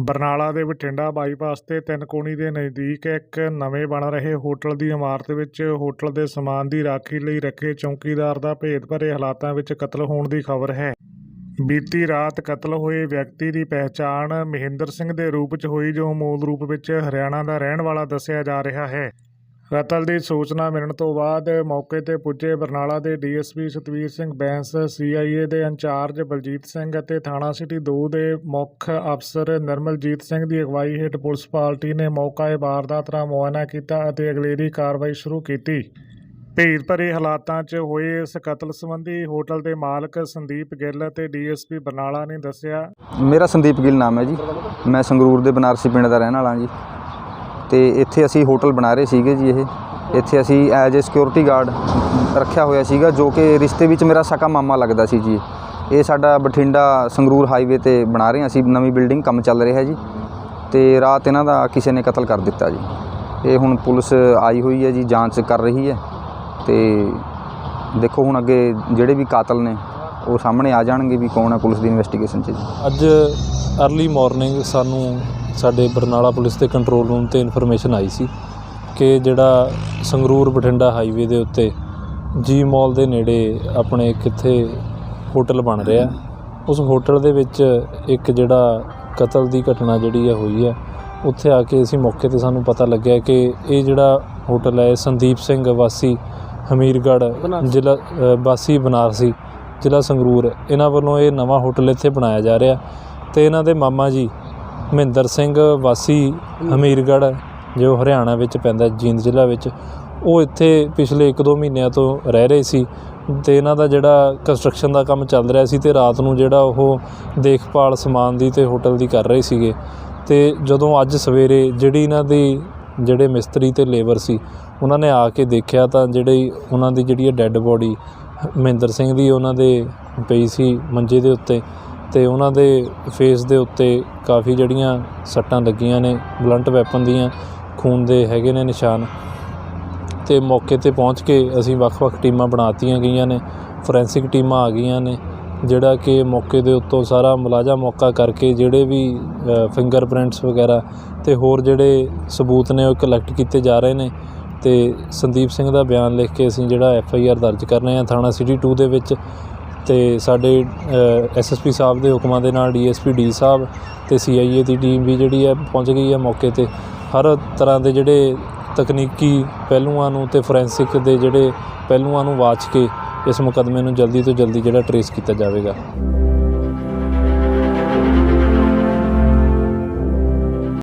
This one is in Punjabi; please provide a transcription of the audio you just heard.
ਬਰਨਾਲਾ ਦੇ ਬਠਿੰਡਾ ਬਾਈਪਾਸ ਤੇ ਤਿੰਨਕੋਣੀ ਦੇ ਨਜ਼ਦੀਕ ਇੱਕ ਨਵੇਂ ਬਣ ਰਹੇ ਹੋਟਲ ਦੀ ਇਮਾਰਤ ਵਿੱਚ ਹੋਟਲ ਦੇ ਸਮਾਨ ਦੀ ਰਾਖੀ ਲਈ ਰੱਖੇ ਚੌਕੀਦਾਰ ਦਾ ਭੇਦ ਭਰੇ ਹਾਲਾਤਾਂ ਵਿੱਚ ਕਤਲ ਹੋਣ ਦੀ ਖਬਰ ਹੈ। ਬੀਤੀ ਰਾਤ ਕਤਲ ਹੋਏ ਵਿਅਕਤੀ ਦੀ ਪਹਿਚਾਣ ਮਹਿੰਦਰ ਸਿੰਘ ਦੇ ਰੂਪ 'ਚ ਹੋਈ, ਜੋ ਮੂਲ ਰੂਪ ਵਿੱਚ ਹਰਿਆਣਾ ਦਾ ਰਹਿਣ ਵਾਲਾ ਦੱਸਿਆ ਜਾ ਰਿਹਾ ਹੈ। ਕਤਲ ਦੀ ਸੂਚਨਾ ਮਿਲਣ ਤੋਂ ਬਾਅਦ ਮੌਕੇ ਤੇ ਪੁੱਜੇ ਬਰਨਾਲਾ ਦੇ ਡੀਐਸਪੀ ਸਤਵੀਰ ਸਿੰਘ ਬੈਂਸ, ਸੀਆਈਏ ਦੇ ਇੰਚਾਰਜ ਬਲਜੀਤ ਸਿੰਘ ਅਤੇ ਥਾਣਾ ਸਿਟੀ 2 ਦੇ ਮੁੱਖ ਅਫਸਰ ਨਿਰਮਲਜੀਤ ਸਿੰਘ ਦੀ ਅਗਵਾਈ ਹੇਠ ਪੁਲਿਸ ਪਾਰਟੀ ਨੇ ਮੌਕਾ ਵਾਰਦਾਤ ਦਾ ਮੁਆਇਨਾ ਕੀਤਾ ਅਤੇ ਅਗਲੇਰੀ ਕਾਰਵਾਈ ਸ਼ੁਰੂ ਕੀਤੀ। ਭੀੜ ਭਰੇ ਹਾਲਾਤਾਂ 'ਚ ਹੋਏ ਇਸ ਕਤਲ ਸੰਬੰਧੀ ਹੋਟਲ ਦੇ ਮਾਲਕ ਸੰਦੀਪ ਗਿੱਲ ਅਤੇ ਡੀਐਸਪੀ ਬਰਨਾਲਾ ਨੇ ਦੱਸਿਆ ਮੇਰਾ ਸੰਦੀਪ ਗਿੱਲ ਨਾਮ ਹੈ ਜੀ। ਮੈਂ ਸੰਗਰੂਰ ਦੇ ਬਨਾਰਸੀ ਪਿੰਡ ਦਾ ਰਹਿਣ ਵਾਲਾ ਜੀ। ਤੇ ਇੱਥੇ ਅਸੀਂ ਹੋਟਲ ਬਣਾ ਰਹੇ ਸੀਗੇ ਜੀ ਇਹ। ਇੱਥੇ ਅਸੀਂ ਐਜ਼ ਏ ਸਿਕਿਉਰਿਟੀ ਗਾਰਡ ਰੱਖਿਆ ਹੋਇਆ ਸੀਗਾ, ਜੋ ਕਿ ਰਿਸ਼ਤੇ ਵਿੱਚ ਮੇਰਾ ਸਕਾ ਮਾਮਾ ਲੱਗਦਾ ਸੀ ਜੀ। ਇਹ ਸਾਡਾ ਬਠਿੰਡਾ ਸੰਗਰੂਰ ਹਾਈਵੇ ਤੇ ਬਣਾ ਰਹੇ ਹਾਂ ਅਸੀਂ, ਨਵੀਂ ਬਿਲਡਿੰਗ ਕੰਮ ਚੱਲ ਰਿਹਾ ਜੀ। ਤੇ ਰਾਤ ਇਹਨਾਂ ਦਾ ਕਿਸੇ ਨੇ ਕਤਲ ਕਰ ਦਿੱਤਾ ਜੀ। ਇਹ ਹੁਣ ਪੁਲਿਸ ਆਈ ਹੋਈ ਹੈ ਜੀ, ਜਾਂਚ ਕਰ ਰਹੀ ਹੈ। ਤੇ ਦੇਖੋ ਹੁਣ ਅੱਗੇ ਜਿਹੜੇ ਵੀ ਕਾਤਲ ਨੇ, ਉਹ ਸਾਹਮਣੇ ਆ ਜਾਣਗੇ ਵੀ ਕੌਣ ਹੈ ਪੁਲਿਸ ਦੀ ਇਨਵੈਸਟੀਗੇਸ਼ਨ 'ਚ ਜੀ। ਅੱਜ ਅਰਲੀ ਮਾਰਨਿੰਗ ਸਾਨੂੰ ਸਾਡੇ ਬਰਨਾਲਾ ਪੁਲਿਸ ਦੇ ਕੰਟਰੋਲ ਰੂਮ ਤੇ ਇਨਫੋਰਮੇਸ਼ਨ ਆਈ ਸੀ ਕਿ ਜਿਹੜਾ ਸੰਗਰੂਰ ਬਠਿੰਡਾ ਹਾਈਵੇ ਦੇ ਉੱਤੇ ਜੀ ਮਾਲ ਦੇ ਨੇੜੇ ਆਪਣੇ ਕਿੱਥੇ ਹੋਟਲ ਬਣ ਰਿਹਾ। ਉਸ ਹੋਟਲ ਦੇ ਵਿੱਚ ਇੱਕ ਜਿਹੜਾ ਕਤਲ ਦੀ ਘਟਨਾ ਜਿਹੜੀ ਹੈ ਹੋਈ ਹੈ ਉੱਥੇ ਆ ਕੇ ਅਸੀਂ ਮੌਕੇ ਤੇ ਸਾਨੂੰ ਪਤਾ ਲੱਗਿਆ ਕਿ ਇਹ ਜਿਹੜਾ ਹੋਟਲ ਹੈ ਸੰਦੀਪ ਸਿੰਘ ਵਾਸੀ ਹਮੀਰਗੜ੍ਹ ਜ਼ਿਲ੍ਹਾ ਵਾਸੀ ਬਨਾਰਸੀ ਜ਼ਿਲ੍ਹਾ ਸੰਗਰੂਰ। ਇਹਨਾਂ ਵੱਲੋਂ ਇਹ ਨਵਾਂ ਹੋਟਲ ਇੱਥੇ ਬਣਾਇਆ ਜਾ ਰਿਹਾ ਤੇ ਇਹਨਾਂ ਦੇ ਮਾਮਾ ਜੀ ਮਹਿੰਦਰ ਸਿੰਘ ਵਾਸੀ ਹਮੀਰਗੜ੍ਹ ਜੋ ਹਰਿਆਣਾ ਵਿੱਚ ਪੈਂਦਾ, ਜੀਂਦ ਜ਼ਿਲ੍ਹਾ ਵਿੱਚ, ਉਹ ਇੱਥੇ ਪਿਛਲੇ 1-2 ਮਹੀਨਿਆਂ ਤੋਂ ਰਹਿ ਰਹੇ ਸੀ ਤੇ ਇਹਨਾਂ ਦਾ ਜਿਹੜਾ ਕੰਸਟਰਕਸ਼ਨ ਦਾ ਕੰਮ ਚੱਲ ਰਿਹਾ ਸੀ ਤੇ ਰਾਤ ਨੂੰ ਜਿਹੜਾ ਉਹ ਦੇਖਭਾਲ ਸਮਾਨ ਦੀ ਤੇ ਹੋਟਲ ਦੀ ਕਰ ਰਹੇ ਸੀਗੇ ਤੇ ਜਦੋਂ ਅੱਜ ਸਵੇਰੇ ਜਿਹੜੀ ਇਹਨਾਂ ਦੀ, ਜਿਹੜੇ ਮਿਸਤਰੀ ਤੇ ਲੇਬਰ ਸੀ, ਉਹਨਾਂ ਨੇ ਆ ਕੇ ਦੇਖਿਆ ਤਾਂ ਜਿਹੜੀ ਉਹਨਾਂ ਦੀ ਜਿਹੜੀ ਡੈੱਡ ਬੋਡੀ ਮਹਿੰਦਰ ਸਿੰਘ ਦੀ ਉਹਨਾਂ ਦੇ ਪਈ ਸੀ ਮੰਜੇ ਦੇ ਉੱਤੇ ਅਤੇ ਉਹਨਾਂ ਦੇ ਫੇਸ ਦੇ ਉੱਤੇ ਕਾਫੀ ਜਿਹੜੀਆਂ ਸੱਟਾਂ ਲੱਗੀਆਂ ਨੇ ਬਲੰਟ ਵੈਪਨ ਦੀਆਂ, ਖੂਨ ਦੇ ਹੈਗੇ ਨੇ ਨਿਸ਼ਾਨ। ਅਤੇ ਮੌਕੇ ਤੇ ਪਹੁੰਚ ਕੇ ਅਸੀਂ ਵੱਖ-ਵੱਖ ਟੀਮਾਂ ਬਣਾਤੀਆਂ ਗਈਆਂ ਨੇ ਫੋਰੈਂਸਿਕ ਟੀਮਾਂ ਆ ਗਈਆਂ ਨੇ, ਜਿਹੜਾ ਕਿ ਮੌਕੇ ਦੇ ਉੱਤੋਂ ਸਾਰਾ ਮੁਲਾਜ਼ਾ ਮੌਕਾ ਕਰਕੇ ਜਿਹੜੇ ਵੀ ਫਿੰਗਰਪ੍ਰਿੰਟਸ ਵਗੈਰਾ ਅਤੇ ਹੋਰ ਜਿਹੜੇ ਸਬੂਤ ਨੇ ਉਹ ਕਲੈਕਟ ਕੀਤੇ ਜਾ ਰਹੇ ਨੇ। ਤੇ ਸੰਦੀਪ ਸਿੰਘ ਦਾ ਬਿਆਨ ਲਿਖ ਕੇ ਅਸੀਂ ਜਿਹੜਾ ਐਫ ਆਈ ਆਰ ਦਰਜ ਕਰ ਰਹੇ ਹਾਂ ਥਾਣਾ ਸਿਟੀ 2 ਦੇ ਵਿੱਚ। ਤੇ ਸਾਡੇ ਐਸਐਸਪੀ ਸਾਹਿਬ ਦੇ ਹੁਕਮਾਂ ਦੇ ਨਾਲ ਡੀਐਸਪੀ ਡੀ ਸਾਹਿਬ ਤੇ ਸੀਆਈਏ ਦੀ ਟੀਮ ਵੀ ਜਿਹੜੀ ਹੈ ਪਹੁੰਚ ਗਈ ਹੈ ਮੌਕੇ ਤੇ। ਹਰ ਤਰ੍ਹਾਂ ਦੇ ਜਿਹੜੇ ਤਕਨੀਕੀ ਪਹਿਲੂਆਂ ਨੂੰ ਤੇ ਫੋਰੈਂਸਿਕ ਦੇ ਜਿਹੜੇ ਪਹਿਲੂਆਂ ਨੂੰ ਵਾਚ ਕੇ ਇਸ ਮੁਕਦਮੇ ਨੂੰ ਜਲਦੀ ਤੋਂ ਜਲਦੀ ਜਿਹੜਾ ਟਰੇਸ ਕੀਤਾ ਜਾਵੇਗਾ।